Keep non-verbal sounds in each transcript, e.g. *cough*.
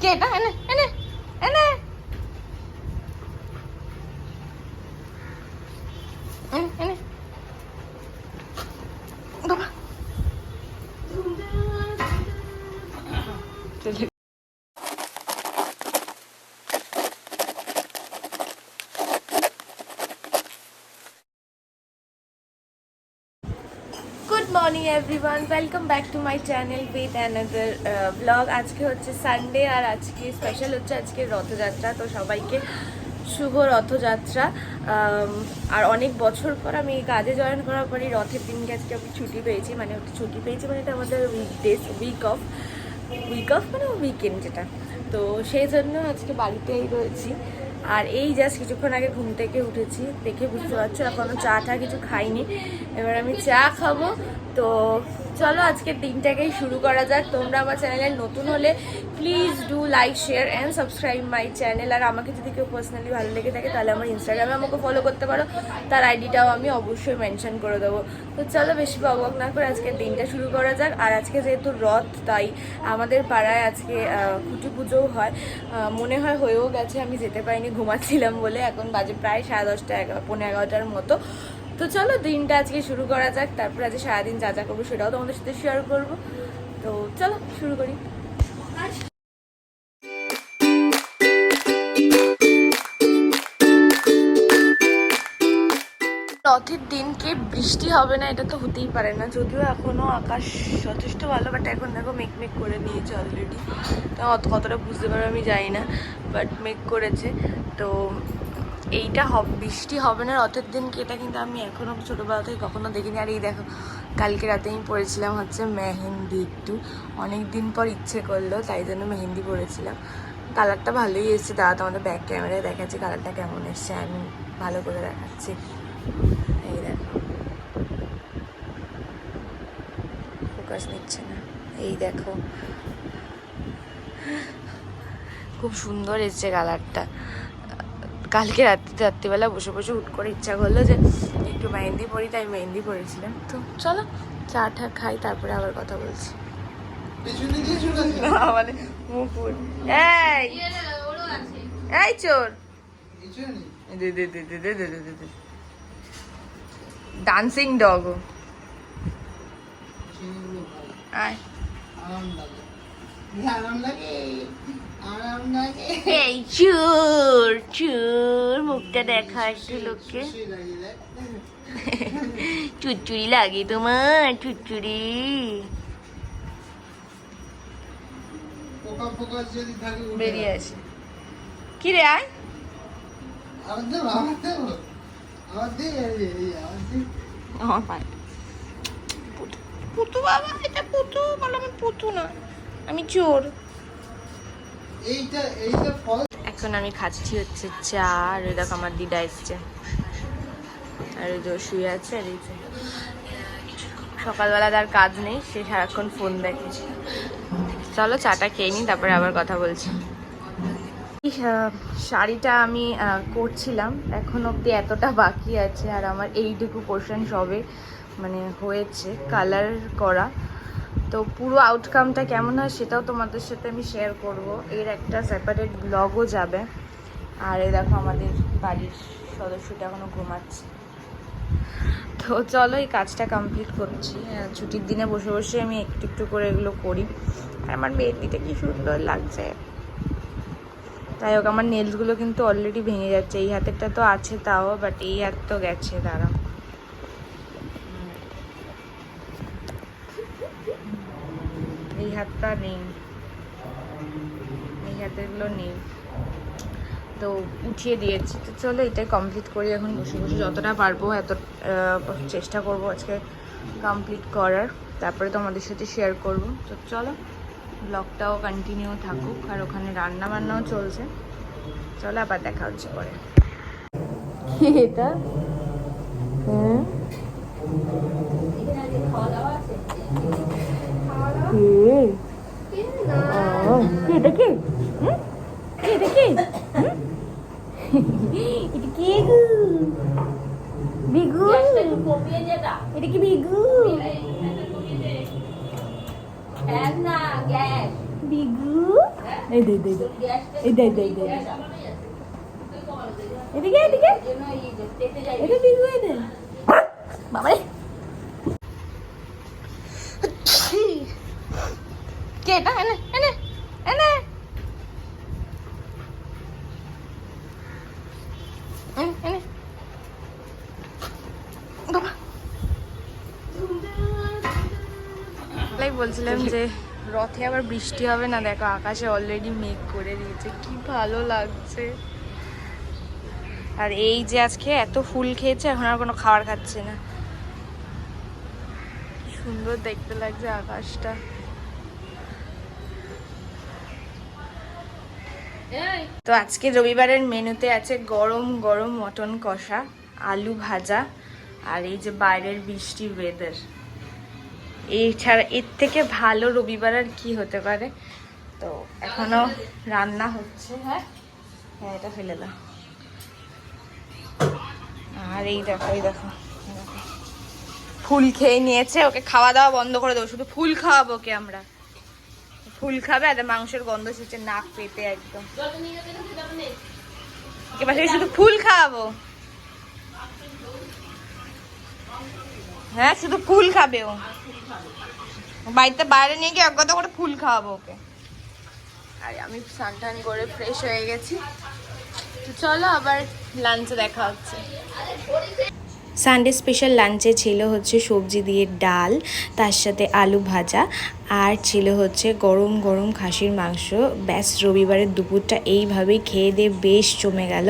কে এটা good morning everyone welcome back to my channel with another blog আজকে হচ্ছে Sunday আর আজকে স্পেশাল হচ্ছে আজকে রথযাত্রা। তো সবাইকে শুভ রথযাত্রা। আর অনেক বছর পর আমি কাজে জয়েন করার পরে রথের দিনকে আজকে আমি ছুটি পেয়েছি। মানে হচ্ছে ছুটি পেয়েছি মানে এটা আমাদের week days week off week off মানে উইকেন্ড যেটা। তো সেই জন্য আজকে বাড়িতেই রয়েছি। আর এই জাস্ট কিছুক্ষণ আগে ঘুম থেকে উঠেছি, দেখে বুঝতে পারছ এখনও চা টা কিছু খাইনি। এবার আমি চা খাব, তো চলো আজকের দিনটাকেই শুরু করা যাক। তোমরা আমার চ্যানেলে নতুন হলে please do like share and subscribe my channel আর আমাকে যদি কেউ পার্সোনালি ভালো লেগে থাকে, তাহলে আমার ইনস্টাগ্রামে আমাকে ফলো করতে পারো। তার আইডিটাও আমি অবশ্যই মেনশন করে দেবো। তো চলো বেশি বক না করে আজকের দিনটা শুরু করা যাক। আর আজকে যেহেতু রথ, তাই আমাদের পাড়ায় আজকে খুঁটি পুজোও হয়। মনে হয় হয়েও গেছে, আমি যেতে পারিনি, ঘুমাচ্ছিলাম বলে। এখন বাজে প্রায় সাড়ে দশটা, এগারো পনেরো এগারোটার মতো। তো চলো, দিনটা আজকে শুরু করা যাক। তারপর আজকে সারাদিন যা যা করব সেটাও তোমাদের সাথে শেয়ার করব। তো চলো, শুরু করি। রথের দিনকে বৃষ্টি হবে না, এটা তো হতেই পারে না। যদিও এখনও আকাশ যথেষ্ট ভালো বাট এখন দেখো মেঘ মেঘ করে নিয়েছে অলরেডি তো অত কতটা বুঝতে পারবে আমি জানি না বাট মেঘ করেছে। তো এইটা বৃষ্টি হবে না, রথের দিনকে এটা কিন্তু আমি এখনও ছোটোবেলা থেকে কখনো দেখিনি। আর এই দেখো, কালকে রাতে আমি পড়েছিলাম হচ্ছে মেহেন্দি একটু। অনেক দিন পর ইচ্ছে করল, তাই জন্য মেহেন্দি পড়েছিলাম। কালারটা ভালোই এসেছে। দাদা তোমাদের ব্যাক ক্যামেরায় দেখাচ্ছি কালারটা কেমন এসছে। আমি ভালো করে দেখাচ্ছি। এই দেখো। ফোকাস নিচ্ছে না। এই দেখো। খুব সুন্দর এসছে কালারটা। কালকে রাত্রি রাত্রিবেলা বসে বসে হুট করে ইচ্ছা করল যে একটু মেহেন্দি পড়ি তাই মেহেন্দি পড়েছিলাম তো চলো চা টা খাই তারপরে আবার কথা বলছি। *laughs* এই! চোর! ডান্সিং ডগ আয়। আরাম লাগে। আরাম লাগে। এই চুর চুর মুখটা দেখা লোককে। চুচুরি লাগে তোমার চুচুরি বেরিয়ে আসে। কি রে আয়। পুতু বাবা এটা পুতু বলো আমি পুতু না আমি চোর। এখন আমি খাচ্ছি হচ্ছে চা, আর দেখো আমার দিদা এসছে। আর ওই শুয়ে আছে, আর এই সকালবেলা তার কাজ নেই, সে সারাক্ষণ ফোন দেখে। চলো চাটা খেয়ে নিই, তারপরে আবার কথা বলছি। শাড়িটা আমি করছিলাম, এখন অবধি এতটা বাকি আছে, আর আমার এইটুকু পোর্শন সবে মানে হয়েছে কালার করা। তো পুরো আউটকামটা কেমন হয় সেটাও তোমাদের সাথে আমি শেয়ার করব। এর একটা সেপারেট ব্লগও যাবে। আর এই দেখো আমাদের বাড়ির সদস্যটা এখনও ঘুমাচ্ছে। তো চলো এই কাজটা কমপ্লিট করছি। ছুটির দিনে বসে বসে আমি একটু একটু করে এগুলো করি। আর আমার মেহেন্দিটা কি সুন্দর লাগছে। যাই হোক, আমার নেলসগুলো কিন্তু অলরেডি ভেঙে যাচ্ছে। এই হাতেরটা তো আছে তাও বাট এই হাত তো গেছে দাঁড়া এই হাতটা নেই। এই হাতেরগুলো নেই। তো উঠিয়ে দিয়েছি। তো চলো এটাই কমপ্লিট করি। এখন বসে বসে যতটা পারব এত চেষ্টা করব আজকে কমপ্লিট করার। তারপরে তোমাদের সাথে শেয়ার করব। তো চলো ব্লগটাও কন্টিনিউ থাকুক। আর ওখানে রান্না বান্নাও চলছে। চলো আবার দেখা হচ্ছে পরে। *laughs* এটা? হ্যাঁ? ও, এটা কি? এটা কি? এটা কি? গো বিগু? এটা কি বিগু? বিগু? কে এটা? এনে এনে এনে এনে এনে বাবা তাই বলছিলাম যে রথে আবার বৃষ্টি হবে না দেখো আকাশে অলরেডি মেঘ করে দিয়েছে কি ভালো লাগছে। আর এই যে আজকে এত ফুল খেয়েছে এখন আর কোনো খাবার খাচ্ছে না। সুন্দর দেখতে লাগছে আকাশটা। তো আজকে রবিবারের মেনুতে আছে গরম গরম মটন কষা আলু ভাজা আর এই যে বাইরের বৃষ্টির ওয়েদার এছাড়া এর থেকে ভালো রবিবার আর কি হতে পারে? তো এখনও রান্না হচ্ছে হ্যাঁ? হ্যাঁ এটা ফেলে দাও। আর এই দেখো এই দেখো ফুল খেয়ে নিয়েছে, ওকে খাওয়া দাওয়া বন্ধ করে দেবো, শুধু ফুল খাওয়াবো ওকে আমরা। ফুল খাবে আর মাংসের গন্ধ এসেছে নাক পেতে একদম। শুধু ফুল খাওয়াবো। হ্যাঁ শুধু ফুল খাবে ও। বাড়িতে বাইরে নিয়ে গিয়ে অজ্ঞাত করে ফুল খাওয়াবো ওকে। আর আমি স্নান টান করে ফ্রেশ হয়ে গেছি। তো চলো আবার লাঞ্চে দেখা হচ্ছে। সানডে স্পেশাল লাঞ্চে ছিল হচ্ছে সবজি দিয়ে ডাল তার সাথে আলু ভাজা আর ছিল হচ্ছে গরম গরম খাসির মাংস। ব্যাস রবিবারের দুপুরটা এইভাবেই খেয়ে দিয়ে বেশ জমে গেল।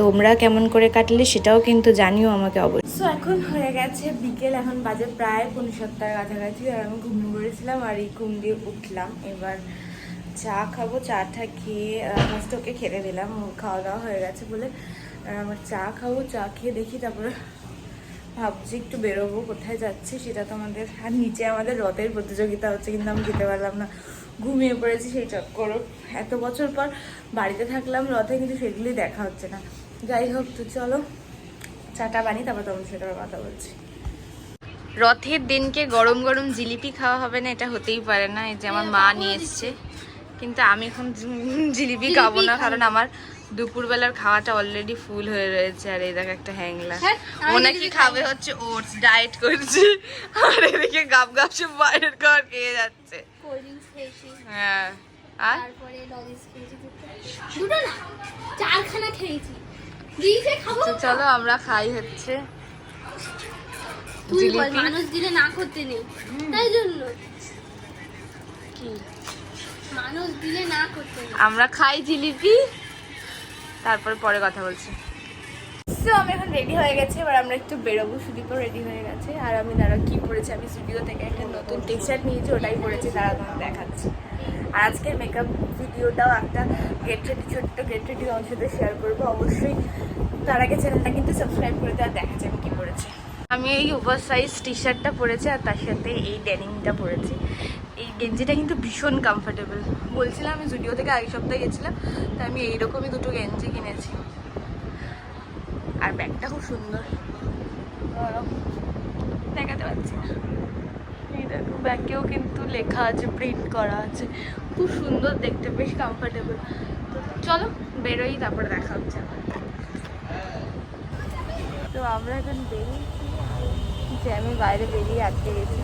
তোমরা কেমন করে কাটলে সেটাও কিন্তু জানিও আমাকে অবশ্যই। সো এখন হয়ে গেছে বিকেল, এখন বাজে প্রায় পনেরো সপ্তাহের কাছাকাছি, আর আমি ঘুম করেছিলাম আর এই ঘুম দিয়ে উঠলাম। এবার চা খাব চাটা খেয়ে ফার্স্ট ওকে খেতে দিলাম খাওয়া দাওয়া হয়ে গেছে বলে। আর আমার চা খাব, চা খেয়ে দেখি তারপরে ভাবছি একটু বেরোবো, কোথায় যাচ্ছি সেটা তো আমাদের আর নিচে আমাদের রথের প্রতিযোগিতা হচ্ছে, কিন্তু আমি যেতে পারলাম না। ঘুমিয়ে পড়েছি সেই চক্কর। এত বছর পর বাড়িতে থাকলাম রথে, কিন্তু সেগুলি দেখা হচ্ছে না। যাই হোক তো চলো। চাটা বানিয়ে তারপর তোমার সাথে কথা বলছি। রথের দিনকে গরম গরম জিলিপি খাওয়া হবে না এটা হতেই পারে না। এই যে আমার মা নিয়ে এসছে। কিন্তু আমি এখন *laughs* জিলিপি খাব না কারণ আমার দুপুরবেলার খাওয়াটা অলরেডি ফুল হয়ে রয়েছে। আর এই দেখো একটা হ্যাংলা। হ্যাঁ, ও নাকি খাবে হচ্ছে ওটস ডায়েট করছে। আর এদিকে গাপ গাপ সব বাইরের খাবার খেয়ে যাচ্ছে। হ্যাঁ। আর? তারপরে দুটো না চারখানা খেয়েছি। চলো আমরা খাই হচ্ছে তুই মানুষ দিলে না করতে নেই। তাই জন্য। কি? মানুষ দিলে না করতে আমরা খাই জিলিপি তারপর পরে কথা বলছি। তো আমি এখন রেডি হয়ে গেছি এবার আমরা একটু বেরোবো। সুদীপও রেডি হয়ে গেছে আর আমি দাঁড়া কি পরেছি? আমি স্টুডিও থেকে একটা নতুন টি শার্ট নিয়েছি ওটাই পরেছি তারা তোমাকে দেখাচ্ছি। আর আজকের মেকআপ ভিডিওটাও একটা গেট ছোট্ট গেট রেডি তোমার সাথে শেয়ার করব। অবশ্যই তার আগে চ্যানেলটা কিন্তু সাবস্ক্রাইব করে দেওয়া দেখাচ্ছে আমি কি পরেছি আমি এই ওভার সাইজ টি শার্টটা পরেছি আর তার সাথে এই ডেনিংটা পরেছি। এই গেঞ্জিটা কিন্তু ভীষণ কমফোর্টেবল বলছিলাম আমি জুডিও থেকে আগের সপ্তাহে গেছিলাম, তাই আমি এইরকমই দুটো গেঞ্জি কিনেছি। আর ব্যাগটা খুব সুন্দর। দেখাতে পারছি না। এই দেখো, ব্যাগেও কিন্তু লেখা আছে প্রিন্ট করা আছে। খুব সুন্দর দেখতে, বেশ কমফোর্টেবল চলো বেরোই তারপরে দেখা হচ্ছে। তো আমরা এখন বেরিয়েছি। জ্যামে বাইরে বেরিয়ে আটকে গেছি।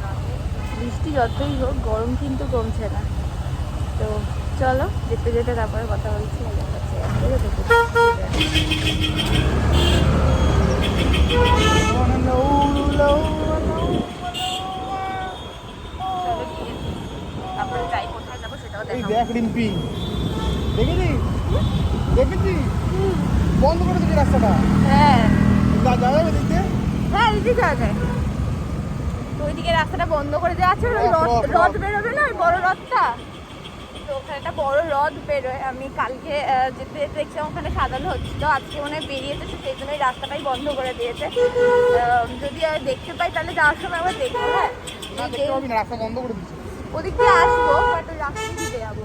বৃষ্টি যতই হোক গরম কিন্তু কমছে না। তো চলো যেতে যেতে তারপরে কথা বলছি। তারপরে যাই কোথায় যাব সেটাও দেখ দেখেছি দেখেছি বন্ধ করে দিচ্ছি রাস্তাটা। হ্যাঁ। যা যা যাবে দেখতে হ্যাঁ দিদি যাওয়া যায় তো ওইদিকে রাস্তাটা বন্ধ করে দেওয়া আছে ওই রথ। বেরোবে না? ওই বড় রথটা? তো ওখানে একটা বড় রথ বেরোয়। আমি কালকে যেতে যেতে দেখছিলাম ওখানে সাজানো হচ্ছিল। আজকে মনে বেরিয়েছে তো সেই জন্য রাস্তাটাই বন্ধ করে দিয়েছে। যদি দেখতে পাই তাহলে যাওয়ার সময় আবার দেখব হ্যাঁ? রাস্তা বন্ধ করে দিচ্ছি ওদিক দিয়ে আসব বাট ওই রাস্তায় দিতে যাব।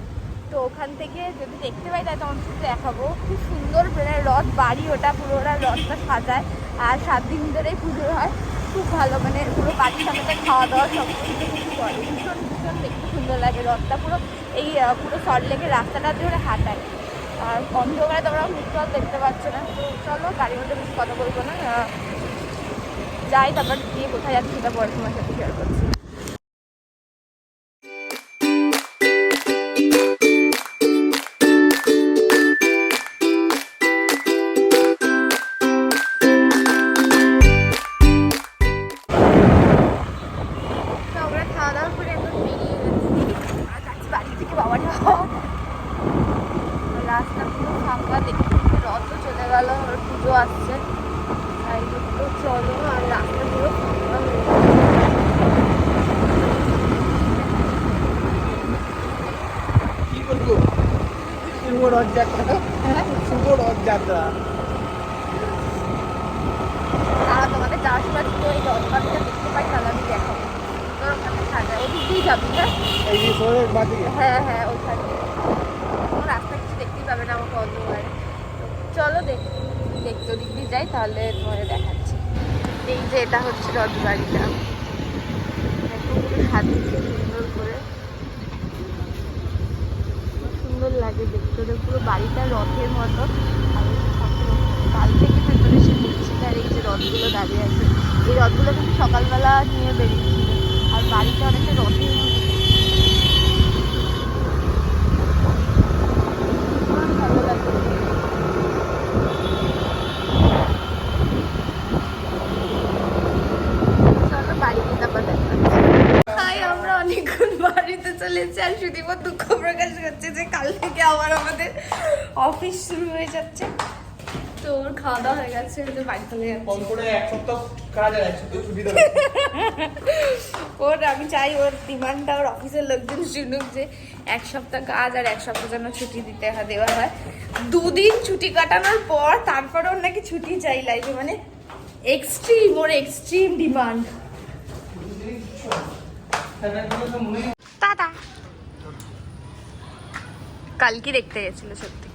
তো ওখান থেকে যদি দেখতে পাই, তাহলে তোমার সাথে দেখাবো। খুব সুন্দর মানে রথ, বাড়ি ওটা, পুরো ওরা রথটা সাজায়। আর সাত দিন ধরেই পুজো হয়। খুব ভালো মানে পুরো বাড়ির সামনে খাওয়া দাওয়া সব কিছু কিছু করে ভীষণ ভীষণ দেখতে সুন্দর লাগে রথটা। পুরো এই পুরো সল্টলেকের রাস্তাটা ধরে হাঁটায়। আর অন্ধকারে তোমরা মিটল দেখতে পাচ্ছ না। তো চলো, গাড়ির মধ্যে বেশি কথা বলব না। যাই, তারপর গিয়ে কোথায় যাচ্ছি সেটা পরে তোমার সাথে শেয়ার করছি। রাস্তা পুরো ফাঁকা দেখতে রথও চলে গেল পুজো আসছে। তাই তো চলো আর রাস্তা পুরো ফাঁকা হয়ে। শুভ রথযাত্রা। শুভ রথযাত্রা। তারা তোমাদের সময় তো এই রথবাড়িটা দেখতে পাই তাহলে আমি দেখাবো। তোর ওখানে সাজা ওদিক দিয়েই যাবি না এই যে শহরের হ্যাঁ হ্যাঁ ওখানে কোনো রাস্তা কিছু দেখতেই পাবে না আমাকে অন্ধকারে তো চলো দেখ দিয়ে যাই তাহলে তোমাদের দেখাচ্ছি। এই যে এটা হচ্ছে রথবাড়িটা সাজিয়েছে সুন্দর করে। সুন্দর লাগে দেখতে। ওদের পুরো বাড়িটা রথের মতো। কাল থেকে ভেতরে সে দিচ্ছে আর এই যে রথগুলো দাঁড়িয়ে আছে। এই রথগুলো কিন্তু সকালবেলা নিয়ে বেরিয়েছিল। আর বাড়িটা অনেকটা রথের মতো। ভালো লাগে চলো বাড়িতে তারপর দেখা হাই আমরা অনেকক্ষণ বাড়িতে চলেছি আর সুদীপর দুঃখ প্রকাশ করছে যে কাল থেকে আবার আমাদের অফিস শুরু হয়ে যাচ্ছে। তো ওর খাওয়া দাওয়া হয়ে গেছে ওদের বাড়ি চলে ওর আমি চাই ওর ডিমান্ডটা ওর অফিসের লোকজন শুনুক যে এক সপ্তাহ কাজ আর এক সপ্তাহ যেন ছুটি দিতে হয় দেওয়া হয়। দুদিন ছুটি কাটানোর পর তারপর ওর নাকি ছুটি চাই লাইফে মানে এক্সট্রিম ওর এক্সট্রিম ডিমান্ড টাটা কাল কি দেখতে গেছিল সত্যি।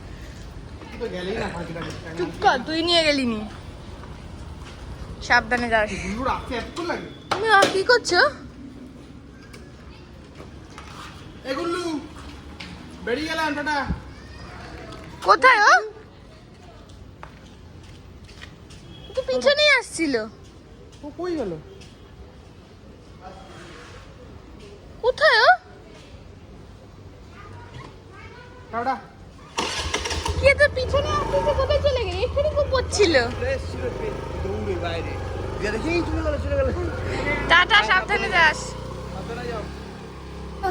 চুপ কর তুই নিয়ে গেলি নি। সাবধানে যাস। তুমি কি করছ? এ গুল্লু বেরিয়ে গেলাম টাটা। কোথায় ও তো পিছনেই আসছিল। ও কই গেল কোথায় ও টাটা কে তো পিছনে আসছে কোথায় চলে গেল? এক্ষুনি খুব পড়ছিল দৌড়ে বাইরে। দেখি চলে গেল চলে গেল। টাটা সাবধানে যাস। সাবধানে যাও।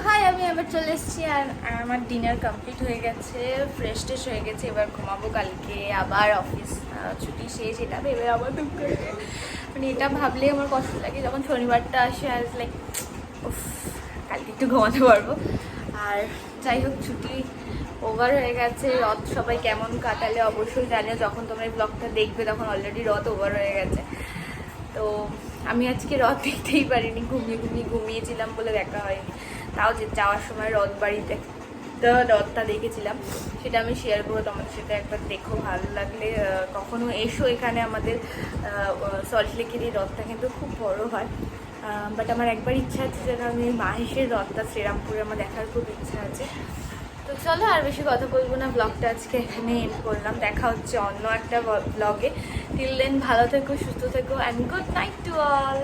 হাই আমি এবার চলে এসেছি আর আমার ডিনার কমপ্লিট হয়ে গেছে ফ্রেশ ট্রেশ হয়ে গেছে এবার ঘুমাবো কালকে আবার অফিস ছুটি শেষ এটা ভেবে আবার দুঃখ মানে এটা ভাবলে আমার কষ্ট লাগে যখন শনিবারটা আসে আর লাইক উফ কালকে একটু ঘুমাতে পারব। আর যাই হোক ছুটি ওভার হয়ে গেছে, রথ সবাই কেমন কাটালে অবশ্যই জানিও। যখন তোমরা ব্লগটা দেখবে, তখন অলরেডি রথ ওভার হয়ে গেছে। তো আমি আজকে রথ দেখতেই পারিনি, ঘুমিয়ে ঘুমিয়ে ঘুমিয়েছিলাম বলে দেখা হয়নি। তাও যে যাওয়ার সময় রথ বাড়িতে তো রথটা দেখেছিলাম, সেটা আমি শেয়ার করব তোমাদের সাথে একবার। দেখো, ভালো লাগলে কখনো এসো এখানে আমাদের সল্টলেকের এই রথটা কিন্তু খুব বড় হয়। বাট আমার একবার ইচ্ছা আছে যেন আমি মাহেশের রথটা শ্রীরামপুরে আমার দেখার খুব ইচ্ছা আছে। তো চলো আর বেশি কথা বলব না ব্লগটা আজকে এখানে এন্ড করলাম। দেখা হচ্ছে অন্য একটা ব্লগে টিল দেন ভালো থেকো, সুস্থ থেকো and good night to all